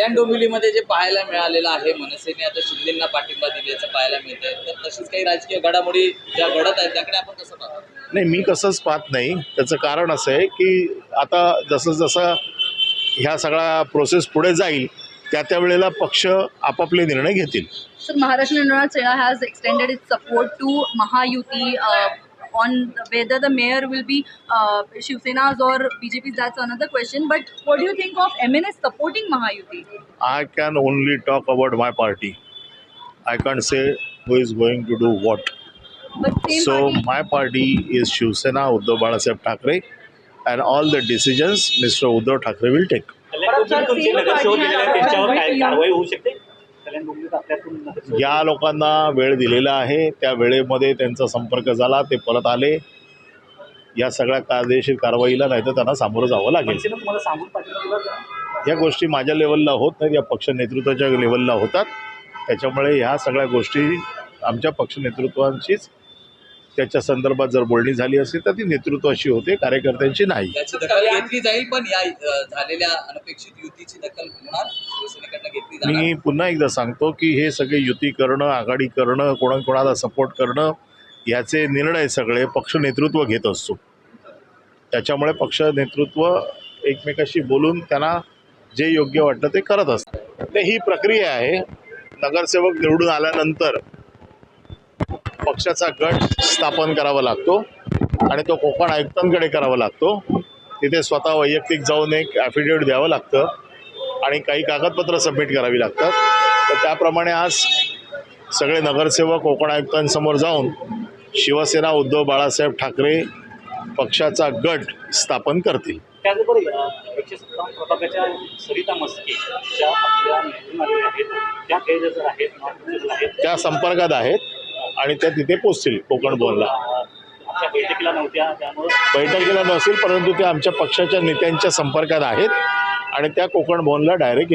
कल्याण डोंबिवलीमध्ये जे पाहायला मिळालेलं आहे मनसेने आता शिंदेना पाठिंबा दिल्याचं पाहायला मिळतंय. तर तशीच काही राजकीय घडामोडी ज्या घडत आहेत त्याकडे आपण कसं पाहतो? नाही मी कसंच पाहत नाही. त्याचं कारण असं आहे की आता जसं जसं ह्या सगळा प्रोसेस पुढे जाईल त्या त्या वेळेला पक्ष आपापले निर्णय घेतील. Nirnal Sena has extended its support to Mahayuti uh, on whether the mayor will be uh, Shiv Sena's or BJP's, that's another question. But what do you think of MNS supporting Mahayuti? I can only talk about my party. I can't say who is going to do what. So party. my party is Shiv Sena Uddhav Balasaheb and all the decisions Mr. Uddhav Thackeray will take. Take Kalyan Dombivli तुमचे नगरसेवक गेलेले आहेत त्यांच्यावर काय कारवाई होऊ शकते कल्याण डोंबिवलीत आपल्यातून नगरसेवक या लोकांना वेळ दिलेला आहे त्या वेळेमध्ये त्यांचा संपर्क झाला ते परत आले. या सगळ्या कायदेशीर कारवाईला नाही तर त्यांना सामोरं जावं लागेल? या गोष्टी माझ्या लेवलला होत नाहीत या पक्ष नेतृत्वाच्या लेवलला होतात. त्याच्यामुळे ह्या सगळ्या गोष्टी आमच्या पक्ष नेतृत्वांशीच त्याच्या संदर्भात जर बोलणी झाली असेल तर ती नेतृत्वाशी होते कार्यकर्त्यांची नाही. त्याची दखल घेतली जाईल पण या अ, झालेल्या अनपेक्षित युतीची दखल होणार शिवसेनेकडनं घेतली जाणार. मी पुन्हा एकदा सांगतो की हे सगळे युती करणं आघाडी करणं कोणाकोणाला सपोर्ट करणं याचे निर्णय सगळे पक्ष नेतृत्व घेत असतो. त्याच्यामुळे पक्ष नेतृत्व एकमेकाशी बोलून त्यांना जे योग्य वाटतं ते करत असतं तर ही प्रक्रिया आहे. नगरसेवक निवडून आल्यानंतर पक्षाचा गट स्थापन करावा लागतो आणि तो कोकण आयुक्तांकडे करावा लागतो. तिथे स्वतः वैयक्तिक जाऊन एक ॲफिडेविट द्यावं लागतं आणि काही कागदपत्र सबमिट करावी लागतात. तर त्याप्रमाणे आज सगळे नगरसेवक कोकण आयुक्तांसमोर जाऊन शिवसेना उद्धव बाळासाहेब ठाकरे पक्षाचा गट स्थापन करतील. त्याचबरोबर अं, एकशे सत्तावन्न प्रभागाच्या सरिता मस्के ज्या आपल्या निवडून आलेल्या आहेत त्या काही जर आहेत नॉन आहेत. त्या संपर्कात आहेत. आणि त्या तिथे पोचतील कोकण भवनला. आमच्या बैठकीला नव्हत्या त्यामुळं बैठकीला नसेल परंतु त्या आमच्या पक्षाच्या नेत्यांच्या संपर्कात आहेत आणि त्या कोकण भवनला डायरेक्ट